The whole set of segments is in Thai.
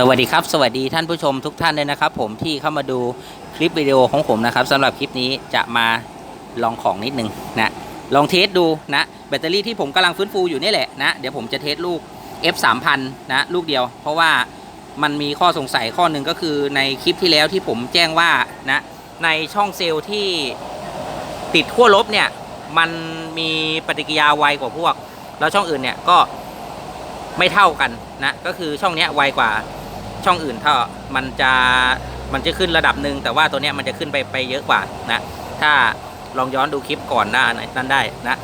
สวัสดีครับ สวัสดีท่านผู้ชมทุกท่านเลยนะครับ ผมที่เข้ามาดูคลิปวิดีโอของผมนะครับสำหรับคลิปนี้จะมาลองของนิดนึงนะลองเทสดูนะแบตเตอรี่ที่ผมกำลังฟื้นฟูอยู่นี่แหละนะเดี๋ยวผมจะเทสลูก F 3 0 0 0นะลูกเดียว เพราะว่ามันมีข้อสงสัยข้อหนึ่งก็คือในคลิปที่แล้วที่ผมแจ้งว่านะในช่องเซลล์ที่ติดขั้วลบเนี่ยมันมีปฏิกิริยาไวกว่าพวก แล้วช่องอื่นเนี่ยก็ไม่เท่ากันนะก็คือช่องนี้ไวกว่า ช่องอื่นถ้ามันจะมันจะขึ้นระดับหนึ่งแต่ว่าตัวเนี้ยมันจะขึ้นไปไปเยอะกว่านะถ้าลองย้อนดูคลิปก่อนหน้านั้นได้นะ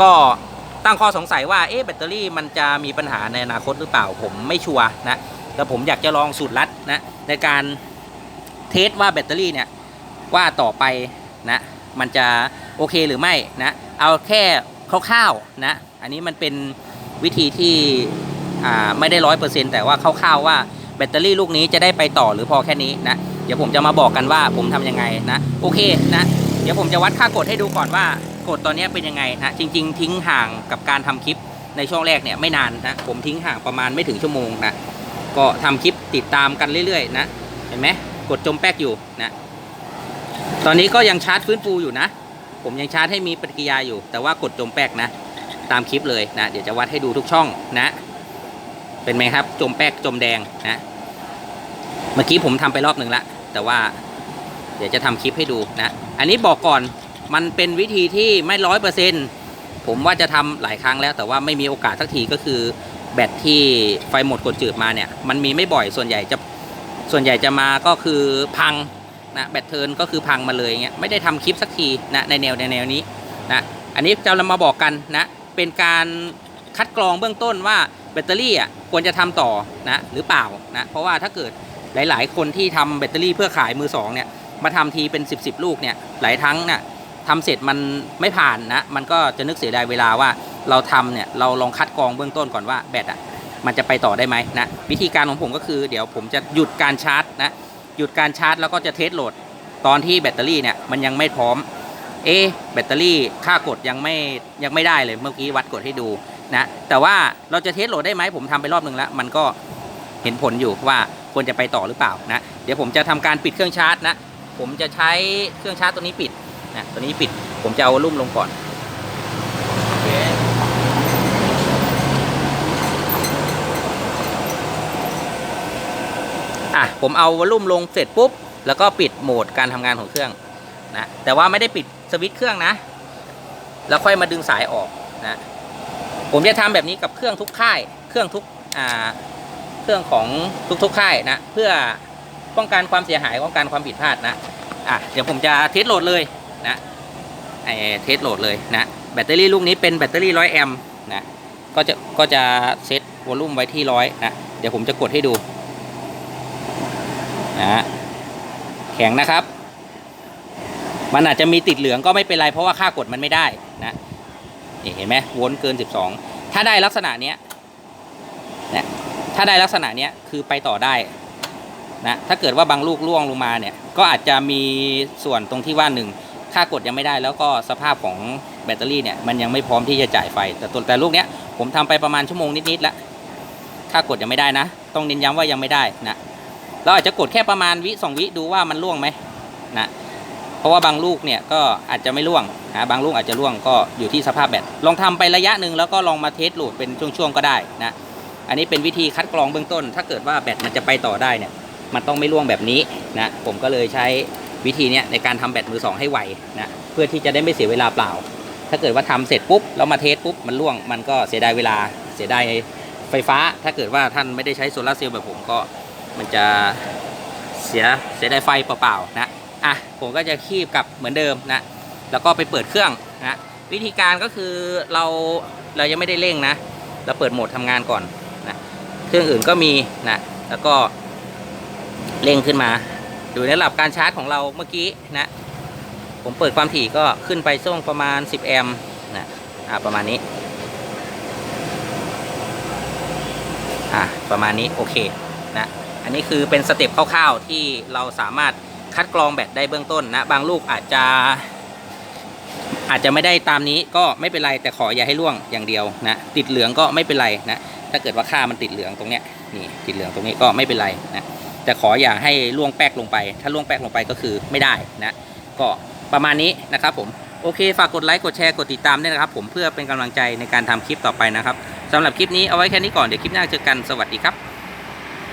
ก็ตั้งข้อสงสัยว่าเอ๊ะแบตเตอรี่มันจะมีปัญหาในอนาคตหรือเปล่าผมไม่ชัวร์นะแต่ผมอยากจะลองสูตรลัดนะในการเทสว่าแบตเตอรี่เนี่ยว่าต่อไปนะมันจะโอเคหรือไม่นะเอาแค่คร่าวๆนะอันนี้มันเป็นวิธีที่อ่าไม่ได้ร้อยเปอร์เซ็นต์แต่ว่าคร่าวๆว่า แบตเตอรี่ลูกนี้จะได้ไปต่อหรือพอแค่นี้นะเดี๋ยวผมจะมาบอกกันว่าผมทำยังไงนะโอเคนะเดี๋ยวผมจะวัดค่ากดให้ดูก่อนว่ากดตอนนี้เป็นยังไงนะจริง ๆ ทิ้งห่างกับการทำคลิปในช่วงแรกเนี่ยไม่นานนะผมทิ้งห่างประมาณไม่ถึงชั่วโมงนะก็ทำคลิปติดตามกันเรื่อยๆนะเห็นไหมกดจมแป๊กอยู่นะตอนนี้ก็ยังชาร์จฟื้นฟูอยู่นะ ผมยังชาร์จให้มีปฏิกิริยาอยู่ แต่ว่ากดจมแป๊กนะ ตามคลิปเลยนะ เดี๋ยวจะวัดให้ดูทุกช่องนะ เป็นไหมครับจมแป๊กจมแดงนะเมื่อกี้ผมทำไปรอบหนึ่งละแต่ว่าเดี๋ยวจะทำคลิปให้ดูนะอันนี้บอกก่อนมันเป็นวิธีที่ไม่ร้อยเปอร์เซ็นผมว่าจะทำหลายครั้งแล้ว แต่ว่าไม่มีโอกาสสักทีก็คือแบตที่ไฟหมดกดจืดมาเนี่ย มันมีไม่บ่อยส่วนใหญ่จะส่วนใหญ่จะมาก็คือพังนะแบตเทิร์นก็คือพังมาเลยเงี้ยไม่ได้ทำคลิปสักทีนะในแนวในแนวนี้นะอันนี้จะเรามาบอกกันนะเป็นการ คัดกรองเบื้องต้นว่าแบตเตอรี่อะควรจะทำต่อนะหรือเปล่านะเพราะว่าถ้าเกิดหลาย ๆ คนที่ทำแบตเตอรี่เพื่อขายมือสองเนี่ยมาทำทีเป็น 10บสลูกเนี่ยหลายทั้งเนี่ยทำเสร็จมันไม่ผ่านนะมันก็จะนึกเสียดายเวลาว่าเราทำเนี่ยเราลองคัดกรองเบื้องต้นก่อนว่าแบตอะมันจะไปต่อได้ไหมนะวิธีการของผมก็คือเดี๋ยวผมจะหยุดการชาร์จนะหยุดการชาร์จแล้วก็จะเทสโหลดตอนที่แบตเตอรี่เนี่ยมันยังไม่พร้อมเอแบตเตอรี่ค่ากดยังไม่ยังไม่ได้เลยเมื่อกี้วัดกดให้ดู นะแต่ว่าเราจะเทสโหลดได้ไหมผมทำไปรอบหนึ่งแล้ว มันก็เห็นผลอยู่ว่าควรจะไปต่อหรือเปล่านะเดี๋ยวผมจะทำการปิดเครื่องชาร์จนะผมจะใช้เครื่องชาร์จตัวนี้ปิดนะตัวนี้ปิดผมจะเอาวอลลุ่มลงก่อนอะผมเอาวอลลุ่มลงเสร็จปุ๊บ แล้วก็ปิดโหมดการทำงานของเครื่องนะแต่ว่าไม่ได้ปิดสวิตช์เครื่องนะ แล้วค่อยมาดึงสายออกนะ ผมจะทำแบบนี้กับเครื่องทุกค่าย เครื่องทุกอ่าเครื่องของทุกๆค่ายนะ เพื่อป้องกันความเสียหายป้องกันความผิดพลาดนะอะเดี๋ยวผมจะเทสโหลดเลยนะไอเทสโหลดเลยนะแบตเตอรี่ลูกนี้เป็นแบตเตอรี่ร้อยแอมป์นะก็จะก็จะเซตวอลลุ่มไว้ที่ร้อยนะเดี๋ยวผมจะกดให้ดูนะแข็งนะครับ มันอาจจะมีติดเหลืองก็ไม่เป็นไรเพราะว่าค่ากดมันไม่ได้นะ นี่เห็นไหมวนเกิน 12 ถ้าได้ลักษณะเนี้ยนะถ้าได้ลักษณะเนี้ยคือไปต่อได้นะถ้าเกิดว่าบางลูกล่วงลงมาเนี่ยก็อาจจะมีส่วนตรงที่ว่าหนึ่งค่ากดยังไม่ได้ แล้วก็สภาพของแบตเตอรี่เนี่ยมันยังไม่พร้อมที่จะจ่ายไฟ แต่ตัวแต่ลูกเนี้ยผมทำไปประมาณชั่วโมงนิดๆแล้วค่ากดยังไม่ได้นะ ต้องเน้นย้ำว่ายังไม่ได้นะเราอาจจะกดแค่ประมาณวิสองวิดูว่ามันล่วงไหมนะ ราะว่าบางลูกเนี่ยก็อาจจะไม่ร่วงนะบางลูกอาจจะร่วงก็อยู่ที่สภาพแบตลองทำไประยะหนึ่งแล้วก็ลองมาเทสโหลดเป็นช่วงๆก็ได้นะอันนี้เป็นวิธีคัดกรองเบื้องต้น ถ้าเกิดว่าแบตมันจะไปต่อได้เนี่ยมันต้องไม่ร่วงแบบนี้นะผมก็เลยใช้วิธีเนี้ยในการทำแบตมือสองให้ไวนะเพื่อที่จะได้ไม่เสียเวลาเปล่า ถ้าเกิดว่าทำเสร็จปุ๊บแล้วมาเทสปุ๊บมันร่วงมันก็เสียดายเวลาเสียดายไฟฟ้า ถ้าเกิดว่าท่านไม่ได้ใช้โซลาร์เซลล์แบบผมก็มันจะเสียเสียดายไฟเปล่าๆนะ อะผมก็จะคีบกลับเหมือนเดิมนะแล้วก็ไปเปิดเครื่องนะวิธีการก็คือเราเรายังไม่ได้เร่งนะ เราเปิดโหมดทำงานก่อนนะเครื่องอื่นก็มีนะแล้วก็เร่งขึ้นมาอยู่ในระดับการชาร์จของเราเมื่อกี้นะผมเปิดความถี่ก็ขึ้นไปช่วงประมาณ 10 แอมป์นะอะประมาณนี้อะประมาณนี้โอเคนะอันนี้คือเป็นสเต็ปคร่าวๆที่เราสามารถ คัดกรองแบตได้เบื้องต้นนะ บางลูกอาจจะ อาจจะไม่ได้ตามนี้ก็ไม่เป็นไรแต่ขออย่าให้ร่วงอย่างเดียวนะติดเหลืองก็ไม่เป็นไรนะถ้าเกิดว่าค่ามันติดเหลืองตรงเนี้ยนี่ติดเหลืองตรงนี้ก็ไม่เป็นไรนะแต่ขออย่าให้ล่วงแป๊กลงไป ถ้าล่วงแป๊กลงไปก็คือไม่ได้นะก็ประมาณนี้นะครับผมโอเค ฝากกดไลค์ กดแชร์ กดติดตามด้วยนะครับ ผมเพื่อเป็นกำลังใจในการทำคลิปต่อไปนะครับสำหรับคลิปนี้เอาไว้แค่นี้ก่อน เดี๋ยวคลิปหน้าเจอกัน สวัสดีครับ